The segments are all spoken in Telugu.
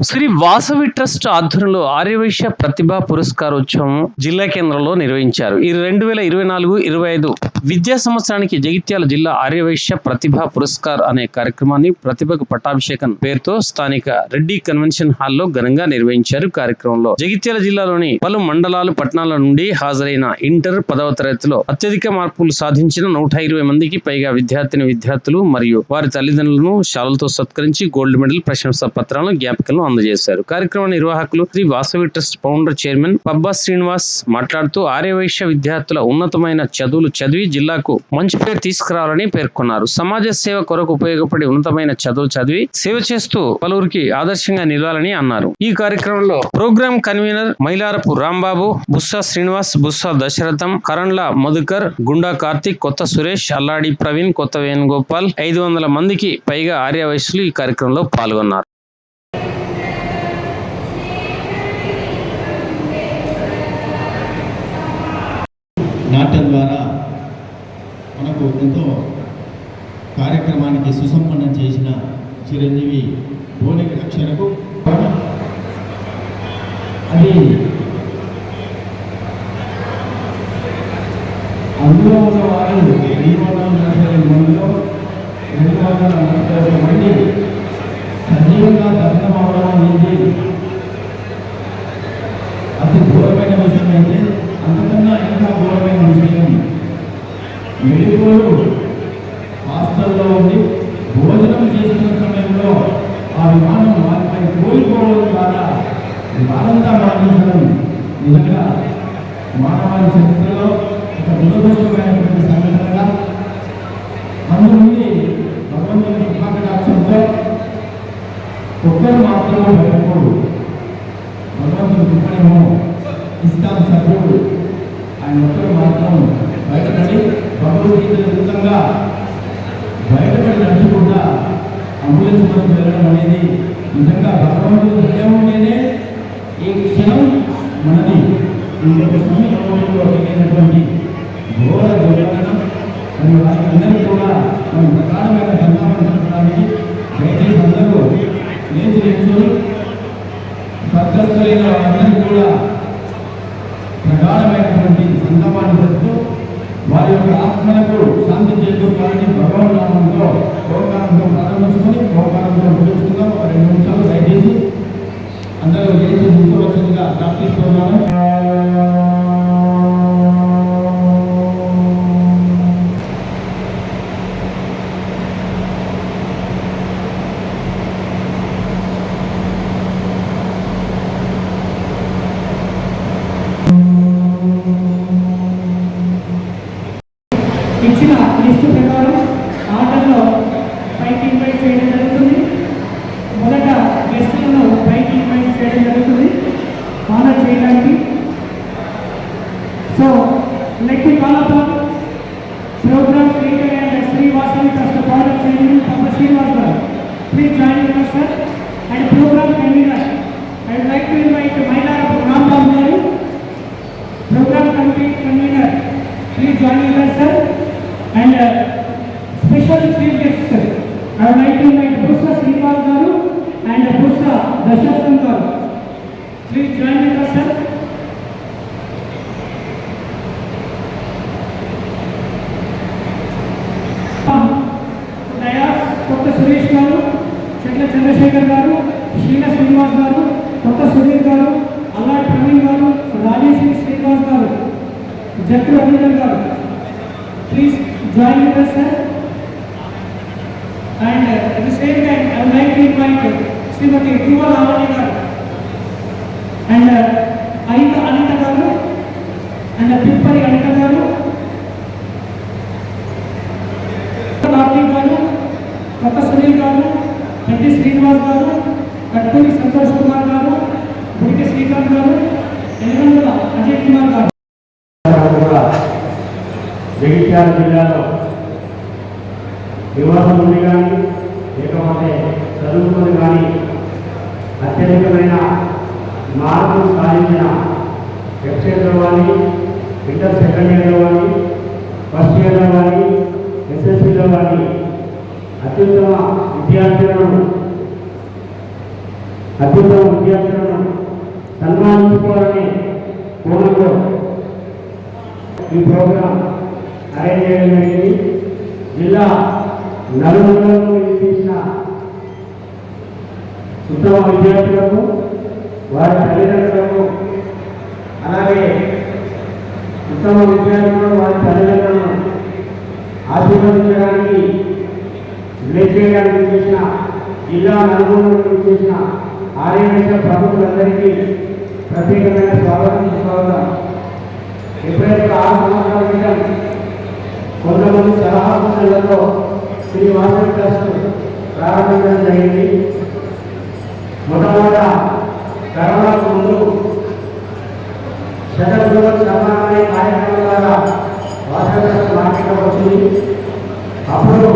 శ్రీ వాసవి ట్రస్ట్ ఆధ్వర్యంలో ఆర్యవైశ్య ప్రతిభా పురస్కారోత్సవం జిల్లా కేంద్రంలో నిర్వహించారు. ఈ రెండు వేల ఇరవై నాలుగు ఇరవై ఐదు విద్యా సంవత్సరానికి జగిత్యాల జిల్లా ఆర్యవైశ్య ప్రతిభా పురస్కార్ అనే కార్యక్రమాన్ని ప్రతిభకు పట్టాభిషేకం పేరుతో స్థానిక రెడ్డి కన్వెన్షన్ హాల్లో ఘనంగా నిర్వహించారు కార్యక్రమంలో. జగిత్యాల జిల్లాలోని పలు మండలాలు పట్టణాల నుండి హాజరైన ఇంటర్ పదవ తరగతిలో అత్యధిక మార్పులు సాధించిన నూట ఇరవై మందికి పైగా విద్యార్థిని విద్యార్థులు మరియు వారి తల్లిదండ్రులను శాలలతో సత్కరించి గోల్డ్ మెడల్ ప్రశంసా పత్రాలను జ్ఞాపికలను అందజేశారు. కార్యక్రమ నిర్వాహకులు Shri Vasavi trust founder chairman Pabba Srinivas మాట్లాడుతూ ఆర్యవైశ్య విద్యార్థుల ఉన్నతమైన చదువులు చదివి జిల్లాకు మంచి పేరు తీసుకురావాలని పేర్కొన్నారు. సమాజ సేవ కొరకు ఉపయోగపడి ఉన్నతమైన చదువులు చదివి సేవ చేస్తూ పలువురికి ఆదర్శంగా నిలవాలని అన్నారు. ఈ కార్యక్రమంలో ప్రోగ్రామ్ కన్వీనర్ మైలారపు రాంబాబు బుస్సా శ్రీనివాస్ బుస్సా దశరథం కరణ్ల మధుకర్ గుండా కార్తిక్ కొత్త సురేష్ అల్లాడి ప్రవీణ్ కొత్త వేణుగోపాల్ ఐదు వందల మందికి పైగా ఆర్య ఈ కార్యక్రమంలో పాల్గొన్నారు. నాట్యం ద్వారా మనకు ఎంతో కార్యక్రమానికి సుసంపన్నం చేసిన చిరంజీవి భోనిక రక్షణకు అది అందులో ఉన్న వారు రెండు వందల నలభై మందిలో రెండు వందల నలభై మంది సజీవంగా దర్శనం అవడం అనేది ఘోరమైన విషయం అయితే అంతకన్నా ఇంకా ఘోరమైన విషయం మెడికోలు హాస్టల్లో ఉండి భోజనం చేస్తున్న సమయంలో ఆ విమానం వారిపై కోల్పోవడం ద్వారా వారంతా మరణించడం నిజంగా మానవాళి చరిత్రలో ఒక దురదృష్టమైనటువంటి సంఘటనగా. అందు నుండి భగవంతుని కృపాకటాక్షంతో ఒక్కరు మాత్రమే భయపడు భగవంతుని కృపణేమో ఇస్లాం సభ్యుడు ఆయన ఒక్కరు మాత్రం బయటపడి భగవద్గీత విధంగా బయటపడి నడుచుకుండా అంబులెన్స్ మనం వెళ్ళడం అనేది నిజంగా భగవంతుడు భయం ఉంటేనే ఈ క్షణం మనది. ఈ యొక్క సమయంలో ప్రగాఢమైనటువంటి సంతాపాన్ని చెప్తూ వారి యొక్క ఆత్మలకు శాంతి చేకూరాలని భగవన్ నామంలో గోకారంతో ప్రారంభించుకొని గోకారంతో ముగించుకుందాం. ఒక రెండు నిమిషాలు దయచేసి అందరూ లేచి నిల్చోవచ్చుగా ప్రార్థిస్తున్నాను. ఇచ్చిన లిస్టు ప్రకారం ఆటల్లో పైకి ఇన్వైట్ చేయడం జరుగుతుంది. మొదట గెస్టులను పైకి ఇన్వైట్ చేయడం జరుగుతుంది. ఆనర్ చేయడానికి. So let me call up programme creator and Shri Vasavi trust founder chairman Pappa Srinivas garu. Please join with sir and programme convener I like to invite my Suresh garu Chetla Chandrasekhar గారు శీల శ్రీనివాస్ గారు కొత్త సుధీర్ గారు అల్లాడి ప్రవీణ్ గారు రాజేశ్వరి శ్రీనివాస్ గారు జట్టు Abhinandan garu. Please join with sir and at the same time I like to invite Shrimati twelve Avani garu. And Anitha Anitha గారు అండ్ పిప్పరి అనిత గారు కార్తీక్ గారు కొత్త సునీల్ గారు పెద్ది శ్రీనివాస్ గారు కట్టూరి సంతోష్ కుమార్ గారు గుడికి శ్రీకాంత్ గారు ఎనిమిది అజయ్ కుమార్ గారు. జగిత్యాల జిల్లాలో వివాహం ఉంది కానీ లేకపోతే చదువుకొని కానీ అత్యధికమైన మార్పులు సాధించిన వెబ్సైట్లో కానీ ఇంటర్ సెకండ్ ఇయర్లో కానీ ఫస్ట్ ఇయర్లో కానీ ఎస్ఎస్సిలో కానీ అత్యుత్తమ విద్యార్థులను అత్యుత్తమ విద్యార్థులను సన్మానించుకోవాలనే కోణంలో ఈ ప్రోగ్రాం అరేంజ్ చేయడం జరిగింది. జిల్లా నలుగురు చేసిన ఉత్తమ విద్యార్థులకు వారి తల్లిదండ్రులకు అలాగే ఉత్తమ విద్యార్థులను వారి తల్లిదండ్రులు బ్లెస్ చేయడానికి చేసిన జిల్లా నలుగురు చేసిన ఆర్యవేశ ప్రభుత్వాలందరికీ ప్రత్యేకమైన స్వాగతం స్వాగతం ఎప్పుడైతే ఆరు సంవత్సరాల క్రితం కొంతమంది సలహా సూచనలతో శ్రీ మాస్టర్ ట్రస్ట్ ప్రారంభించడం జరిగింది. మొట్టమొదట కరోనాకు ముందు శతగృహ సమానమైన కార్యక్రమం ద్వారా వాసవి ట్రస్ట్ మార్కెట్లో వచ్చింది అప్పుడు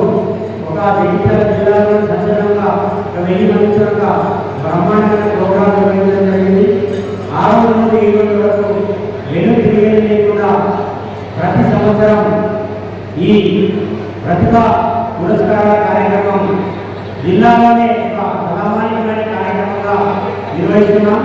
ఒక జగిత్యాల జిల్లాలో సంచలనంగా ఒక వెయ్యి మంది చొప్పున బ్రహ్మాండమైన ప్రోగ్రాం నిర్వహించడం జరిగింది. ఆ రోజు నుండి ఈ రోజు వరకు వెను తిరిగేది లేకుండా ప్రతి సంవత్సరం ఈ ప్రతిభ పురస్కారాల కార్యక్రమం జిల్లాలోనే ఒక ప్రామాణికమైన కార్యక్రమంగా నిర్వహిస్తున్నాం.